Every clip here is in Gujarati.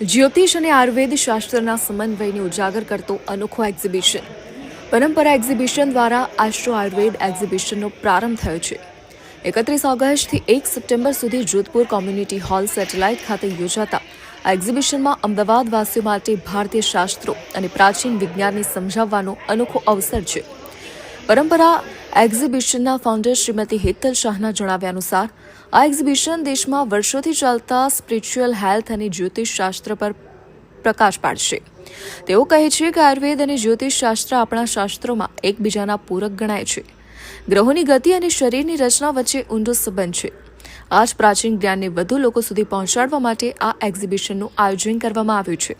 જ્યોતિષ અને આયુર્વેદ શાસ્ત્રના સમન્વયને ઉજાગર કરતો અનોખો એક્ઝિબિશન પરંપરા એક્ઝિબિશન દ્વારા આસ્ટ્રો આયુર્વેદ એક્ઝિબિશનનો પ્રારંભ થયો છે. એકત્રીસ ઓગસ્ટથી એક સપ્ટેમ્બર સુધી જોધપુર કોમ્યુનિટી હોલ સેટેલાઇટ ખાતે યોજાતા આ એક્ઝિબિશનમાં અમદાવાદવાસીઓ માટે ભારતીય શાસ્ત્રો અને પ્રાચીન વિજ્ઞાનને સમજાવવાનો અનોખો અવસર છે. પરંપરા એક્ઝિબિશનના ફાઉન્ડર શ્રીમતી હેતલ શાહના જણાવ્યા અનુસાર, આ એક્ઝિબિશન દેશમાં વર્ષોથી ચાલતા સ્પિરિચ્યુઅલ હેલ્થ અને જ્યોતિષ શાસ્ત્ર પર પ્રકાશ પાડશે. તેઓ કહે છે કે આયુર્વેદ અને જ્યોતિષ શાસ્ત્ર આપણા શાસ્ત્રોમાં એકબીજાના પૂરક ગણાય છે. ગ્રહોની ગતિ અને શરીરની રચના વચ્ચે ઊંડો સંબંધ છે. આ જ પ્રાચીન જ્ઞાનને વધુ લોકો સુધી પહોંચાડવા માટે આ એક્ઝિબિશનનું આયોજન કરવામાં આવ્યું છે.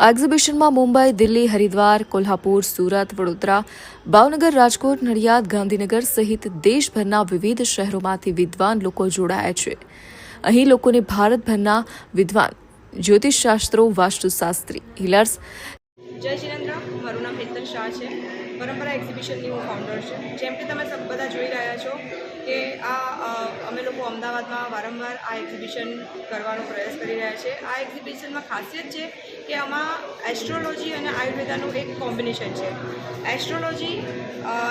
આ એક્ઝિબિશનમાં મુંબઈ, દિલ્હી, હરિદ્વાર, કોલ્હાપુર, સુરત, વડોદરા, ભાવનગર, રાજકોટ, નડિયાદ, ગાંધીનગર સહિત દેશભરના વિવિધ શહેરોમાંથી વિદ્વાન લોકો જોડાયા છે. અહીં લોકોને ભારતભરના વિદ્વાન, જ્યોતિષશાસ્ત્રો, વાસ્તુશાસ્ત્રી હિલર્સ જય શિરેન્દ્ર મારું નામ હેતલ શાહ છે. પરંપરા એક્ઝિબિશનની હું ફાઉન્ડર છું. જેમ કે તમે બધા જોઈ રહ્યા છો કે આ લોકો અમદાવાદમાં વારંવાર આ એક્ઝિબિશન કરવાનો પ્રયાસ કરી રહ્યા છે. આ એક્ઝિબિશનમાં ખાસિયત છે કે આમાં એસ્ટ્રોલોજી અને આયુર્વેદાનું એક કોમ્બિનેશન છે. એસ્ટ્રોલોજી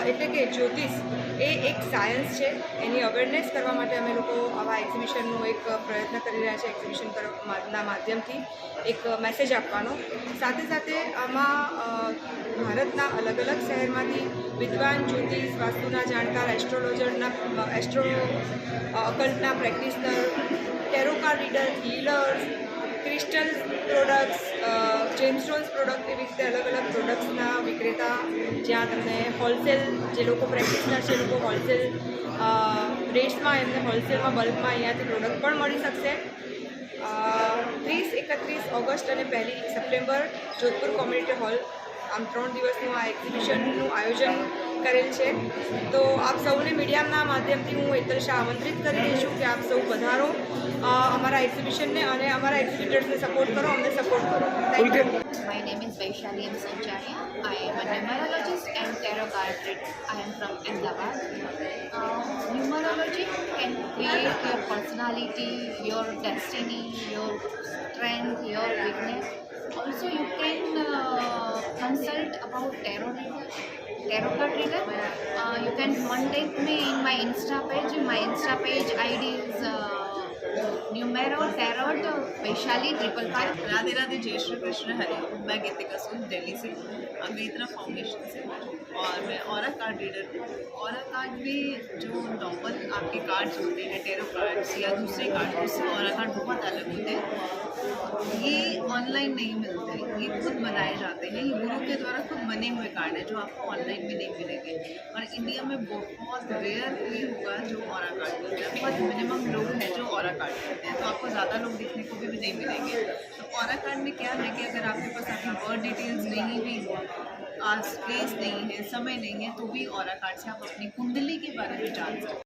એટલે કે જ્યોતિષ એ એક સાયન્સ છે. એની અવેરનેસ કરવા માટે અમે લોકો આવા એક્ઝિબિશનનો એક પ્રયત્ન કરી રહ્યા છે એક્ઝિબિશન ના માધ્યમથી એક મેસેજ આપવાનો. સાથે સાથે આમાં ભારતના અલગ અલગ શહેરમાંથી વિદ્વાન જ્યોતિષ વાસ્તુના જાણકાર એસ્ટ્રોલોજરના astro અકલ્ટના practitioner tarot card reader healers crystal products gemstones product એવી રીતે અલગ અલગ પ્રોડક્ટ્સના વિક્રેતા જ્યાં તમને હોલસેલ જે લોકો પ્રેક્ટિશનર છે લોકો હોલસેલ રેટ્સમાં એમને હોલસેલમાં બલ્કમાં અહીંયાથી પ્રોડક્ટ પણ મળી શકશે. ત્રીસ એકત્રીસ ઓગસ્ટ અને પહેલી સપ્ટેમ્બર જોધપુર કોમ્યુનિટી હોલ આમ ત્રણ દિવસનું આ એક્ઝિબિશનનું આયોજન કરેલ છે તો આપ સૌને મીડિયાના માધ્યમથી હું હેતલ શાહ આમંત્રિત કરી રહી છું કે આપ સૌ પધારો અ, અમારા એક્ઝિબિશનને અને અમારા એક્ઝિબિટર્સને સપોર્ટ કરો અમને સપોર્ટ કરો thank you My name is Vaishali M. Sancharia. I am a numerologist and tarot card reader. I am from Ahmedabad. Uh, numerology can create your personality, your destiny, your strength, your weakness. Also, you can uh, consult about tarot reader. Tarot card reader. Uh, you can contact me in my Insta page. My Insta page ID is uh, numero tarot Vaishali triple five. Radhe Radhe जय श्री कृष्ण हरे मैं गीतिका सूद दिल्ली से अमेतना फाउंडेशन से और मैं और कार्ड रीडर हूँ और कार्ड में जो नॉर्मल आपके कार्ड्स होते हैं टेरो कार्ड्स या दूसरे कार्ड उससे और कार्ड बहुत अलग होते हैं। ये ऑनलाइन नहीं मिलते। ये खुद बनाए जाते हैं। ये गुरु के द्वारा खुद बने हुए कार्ड हैं जो आपको ऑनलाइन में नहीं मिलेंगे। और इंडिया में बहुत रेयर ही होगा जो और कार्ड मिलता है। बहुत मिनिमम लोग हैं जो और कार्ड करते हैं। तो आपको ज़्यादा लोग देखने को भी, भी नहीं मिलेंगे। तो और कार्ड में क्या है कि अगर आपके पास आपकी बर्थ डिटेल्स नहीं भी आज स्पेस नहीं है समय नहीं है तो भी और कार्ड से आप अपनी कुंडली के बारे में जान सकते हैं